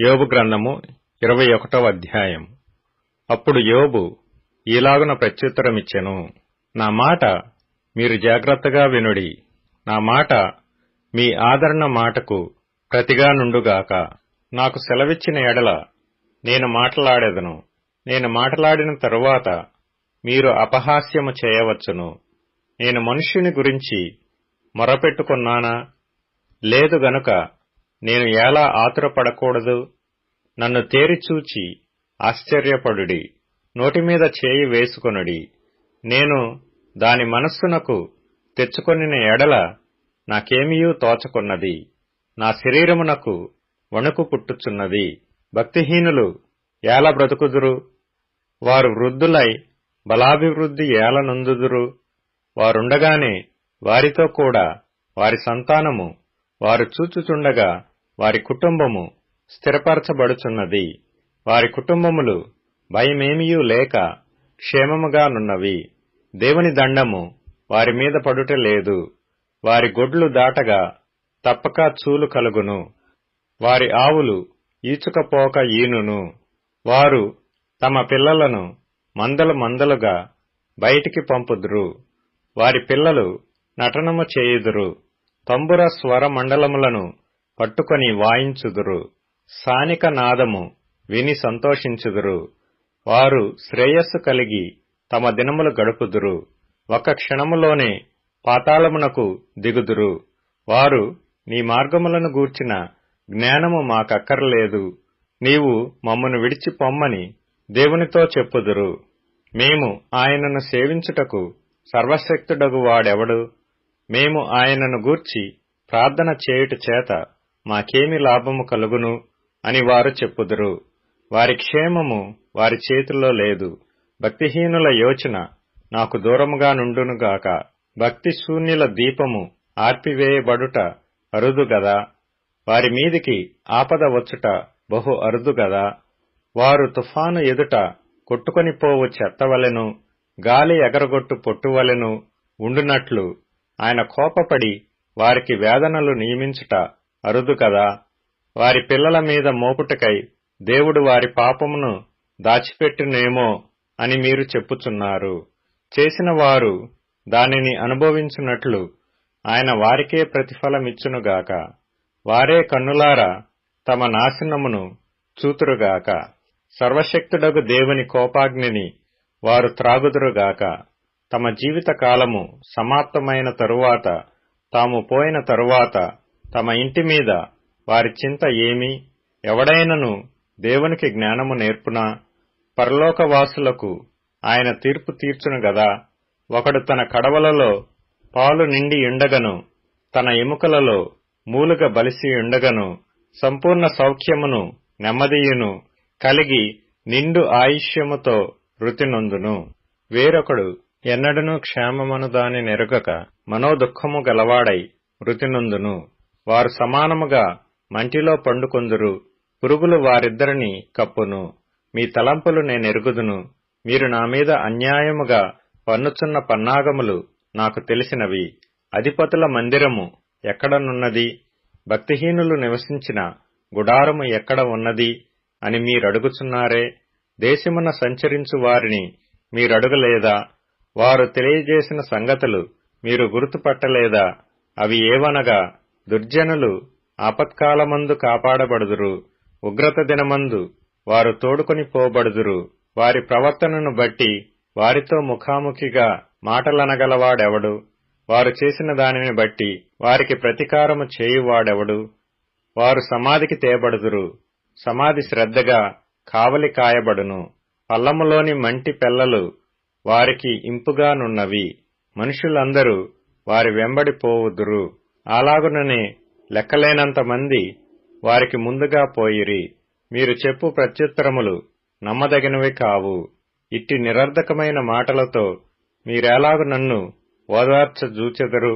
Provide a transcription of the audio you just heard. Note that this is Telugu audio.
యోబు గ్రంథము ఇరవై ఒకటవ అధ్యాయం. అప్పుడు యోబు ఈలాగున ప్రత్యుత్తరమిచ్చెను. నా మాట మీరు జాగ్రత్తగా వినుడి. నా మాట మీ ఆదరణ మాటకు ప్రతిగా నుండుగాక. నాకు సెలవిచ్చిన ఎడల నేను మాట్లాడెదను. నేను మాట్లాడిన తరువాత మీరు అపహాస్యము చేయవచ్చును. నేను మనుష్యుని గురించి మొరపెట్టుకున్నానా? లేదు గనుక నేను ఎలా ఆతురపడకూడదు? నన్ను తేరిచూచి ఆశ్చర్యపడుడి. నోటిమీద చేయి వేసుకొనుడి. నేను దాని మనస్సునకు తెచ్చుకొనిన ఎడల నాకేమియూ తోచకున్నది. నా శరీరమునకు వణుకు పుట్టుచున్నది. భక్తిహీనులు ఎలా బ్రతుకుదురు? వారు వృద్ధులై బలాభివృద్ధి ఎలా నొందుదురు వారుండగానే వారితో కూడా వారి సంతానము వారు చూచుచుండగా వారి కుటుంబము స్థిరపరచబడుచున్నది. వారి కుటుంబములు భయమేమియూ లేక క్షేమముగానున్నవి. దేవుని దండము వారి మీద పడుట లేదు. వారి గొడ్లు దాటగా తప్పక చూలు కలుగును. వారి ఆవులు ఈచుకపోక ఈనును. వారు తమ పిల్లలను మందలు మందలుగా బయటికి పంపుదురు. వారి పిల్లలు నటనము చేయుదురు. తంబుర స్వర మండలములను పట్టుకొని వాయించుదురు. సానిక నాదము విని సంతోషించుదురు. వారు శ్రేయస్సు కలిగి తమ దినములు గడుపుదురు. ఒక క్షణములోనే పాతాళమునకు దిగుదురు. వారు నీ మార్గములను గూర్చిన జ్ఞానము మాకక్కర్లేదు. నీవు మమ్మను విడిచి పొమ్మని దేవునితో చెప్పుదురు. మేము ఆయనను సేవించుటకు సర్వశక్తుడగు వాడెవడు? మేము ఆయనను గూర్చి ప్రార్థన చేయుట చేత మాకేమి లాభము కలుగును అని వారు చెప్పుదురు. వారి క్షేమము వారి చేతుల్లో లేదు. భక్తిహీనుల యోచన నాకు దూరముగా నుండునుగాక భక్తి శూన్యుల దీపము ఆర్పివేయబడుట అరుదు గదా. వారి మీదికి ఆపద వచ్చుట బహు అరుదుగదా వారు తుఫాను ఎదుట కొట్టుకొని పోవు చెత్తవలెను గాలి ఎగరగొట్టు పొట్టువలెను ఉండునట్లు ఆయన కోపపడి వారికి వేదనలు నియమించుట అరుదు కదా. వారి పిల్లల మీద మోపుటకై దేవుడు వారి పాపమును దాచిపెట్టునేమో అని మీరు చెప్పుచున్నారు. చేసిన వారు దానిని అనుభవించున్నట్లు ఆయన వారికే ప్రతిఫలమిచ్చునుగాక. వారే కన్నులారా తమ నాశనమును చూతురుగాక. సర్వశక్తుడగు దేవుని కోపాగ్నిని వారు త్రాగుదురుగాక. తమ జీవిత కాలము సమాప్తమైన తరువాత తాము పోయిన తరువాత తమ ఇంటి మీద వారి చింత ఏమి? ఎవడైనను దేవునికి జ్ఞానము నేర్పునా? పరలోకవాసులకు ఆయన తీర్పు తీర్చును గదా? ఒకడు తన కడవలలో పాలు నిండి ఉండగను తన ఎముకలలో మూలుగ బలిసి ఉండగను సంపూర్ణ సౌఖ్యమును నెమ్మదియును కలిగి నిండు ఆయుష్యముతో రుతినొందును వేరొకడు ఎన్నడనూ క్షేమమను దాని నెరుగక మనోదుఖము గలవాడై మృతినందును వారు సమానముగా మంటిలో పండుకొందురు. పురుగులు వారిద్దరిని కప్పును. మీ తలంపులు నేనెరుగుదును. మీరు నా మీద అన్యాయముగా పన్నుచున్న పన్నాగములు నాకు తెలిసినవి. అధిపతుల మందిరము ఎక్కడనున్నది? భక్తిహీనులు నివసించిన గుడారము ఎక్కడ ఉన్నది అని మీరడుగుచున్నారే? దేశమున సంచరించు వారిని మీరడుగలేదా? వారు తెలియజేసిన సంగతులు మీరు గుర్తుపట్టలేదా? అవి ఏవనగా దుర్జనులు ఆపత్కాలమందు కాపాడబడుదురు. ఉగ్రత దినమందు వారు తోడుకొని పోబడుదురు. వారి ప్రవర్తనను బట్టి వారితో ముఖాముఖిగా మాటలనగలవాడెవడు? వారు చేసిన దానిని బట్టి వారికి ప్రతీకారము చేయువాడెవడు? వారు సమాధికి తేబడుదురు. సమాధి శ్రద్ధగా కావలి కాయబడును. పల్లములోని మంటి పెల్లలు వారికి ఇంపుగానున్నవి మనుషులందరూ వారి వెంబడి పోవుదురు. అలాగుననే లెక్కలేనంత మంది వారికి ముందుగా పోయిరి. మీరు చెప్పు ప్రత్యుత్తరములు నమ్మదగినవి కావు. ఇట్టి నిరర్ధకమైన మాటలతో మీరెలాగు నన్ను ఓదార్చజూచెదరు